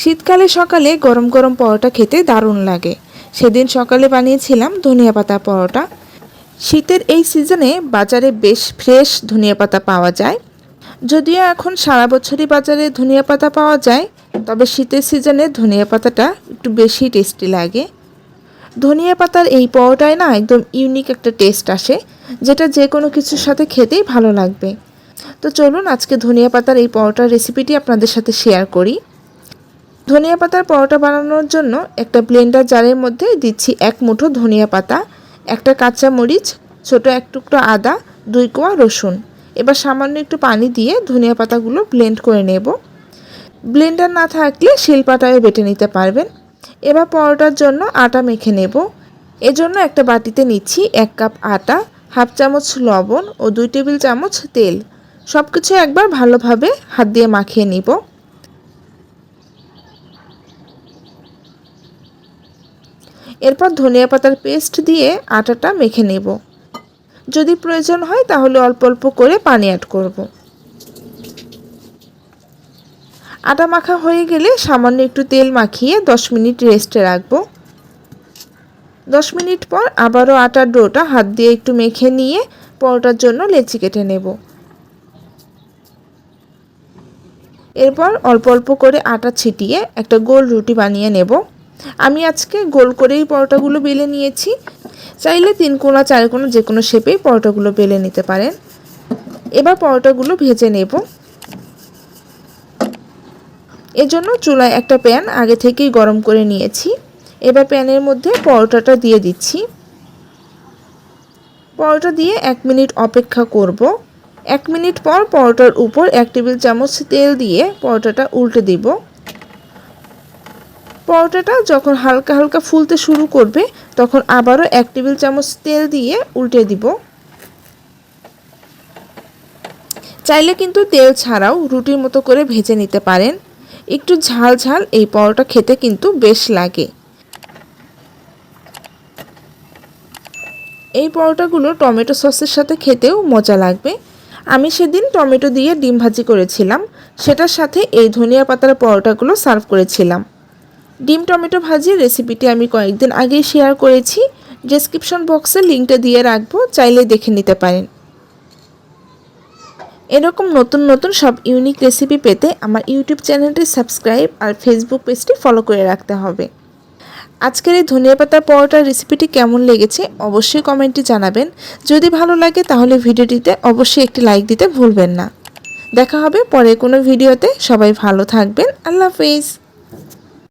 শীতকালে সকালে গরম গরম পরোটা খেতে দারুণ লাগে। সেদিন সকালে বানিয়েছিলাম ধনিয়া পাতা পরোটা। শীতের এই সিজনে বাজারে বেশ ফ্রেশ ধনিয়া পাতা পাওয়া যায়। যদিও এখন সারা বছরই বাজারে ধনিয়া পাতা পাওয়া যায়, তবে শীতের সিজনে ধনিয়া পাতাটা একটু বেশি টেস্টি লাগে। ধনিয়া পাতার এই পরোটায় না একদম ইউনিক একটা টেস্ট আসে, যেটা যে কোনো কিছুর সাথে খেতেই ভালো লাগবে। তো চলুন আজকে ধনিয়া পাতার এই পরোটার রেসিপিটি আপনাদের সাথে শেয়ার করি। ধনিয়া পাতার পরোটা বানানোর জন্য একটা ব্লেন্ডার জারের মধ্যে দিচ্ছি এক মুঠো ধনিয়া পাতা, একটা কাঁচা মরিচ, ছোট এক টুকরো আদা, দুই কোয়া রসুন। এবার সামান্য একটু পানি দিয়ে ধনিয়া পাতাগুলো ব্লেন্ড করে নেব। ব্লেন্ডার না থাকলে শিলপাটায় বেটে নিতে পারবেন। এবার পরোটার জন্য আটা মেখে নেব। এজন্য একটা বাটিতে নিচ্ছি এক কাপ আটা, হাফ চামচ লবণ ও দুই টেবিল চামচ তেল। সব কিছু একবার ভালোভাবে হাত দিয়ে মাখিয়ে নিব। এরপর ধনিয়া পাতার পেস্ট দিয়ে আটাটা মেখে নেব। যদি প্রয়োজন হয় তাহলে অল্প অল্প করে পানি অ্যাড করব। আটা মাখা হয়ে গেলে সামান্য একটু তেল মাখিয়ে 10 মিনিট রেস্টে রাখব। 10 মিনিট পর আবারও আটার ডোটা হাত দিয়ে একটু মেখে নিয়ে পরোটার জন্য লেচি কেটে নেব। এরপর অল্প অল্প করে আটা ছিটিয়ে একটা গোল রুটি বানিয়ে নেব। আমি আজকে গোল করেই পরোটাগুলো বেলে নিয়েছি। চাইলে তিন কোনা, চার কোনা, যে কোনো শেপেই পরোটাগুলো বেলে নিতে পারেন। এবার পরোটাগুলো ভেজে নেব। এজন্য চুলায় একটা প্যান আগে থেকেই গরম করে নিয়েছি। এবার প্যানের মধ্যে পরোটাটা দিয়ে দিচ্ছি। পরোটা দিয়ে এক মিনিট অপেক্ষা করব। এক মিনিট পর পরোটার উপর এক টেবিল চামচ তেল দিয়ে পরোটাটা উল্টে দিব। পরোটাটা যখন হালকা হালকা ফুলতে শুরু করবে, তখন আবারও এক টেবিল চামচ তেল দিয়ে উল্টে দিব। চাইলে কিন্তু তেল ছাড়াও রুটির মতো করে ভেজে নিতে পারেন। একটু ঝাল ঝাল এই পরোটা খেতে কিন্তু বেশ লাগে। এই পরোটাগুলো টমেটো সসের সাথে খেতেও মজা লাগবে। আমি সেদিন টমেটো দিয়ে ডিম ভাজি করেছিলাম। সেটার সাথে এই ধনিয়া পাতার পরোটাগুলো সার্ভ করেছিলাম। ডিম টমেটো ভাজির রেসিপিটি আমি কয়েকদিন আগেই শেয়ার করেছি। ডেসক্রিপশন বক্সে লিঙ্কটা দিয়ে রাখব, চাইলে দেখে নিতে পারেন। এরকম নতুন নতুন সব ইউনিক রেসিপি পেতে আমার ইউটিউব চ্যানেলটি সাবস্ক্রাইব আর ফেসবুক পেজটি ফলো করে রাখতে হবে। আজকের এই ধনিয়া পাতার পরোটার রেসিপিটি কেমন লেগেছে অবশ্যই কমেন্টে জানাবেন। যদি ভালো লাগে তাহলে ভিডিওটিতে অবশ্যই একটি লাইক দিতে ভুলবেন না। দেখা হবে পরে কোনো ভিডিওতে সবাই ভালো থাকবেন। আল্লাহ হাফিজ।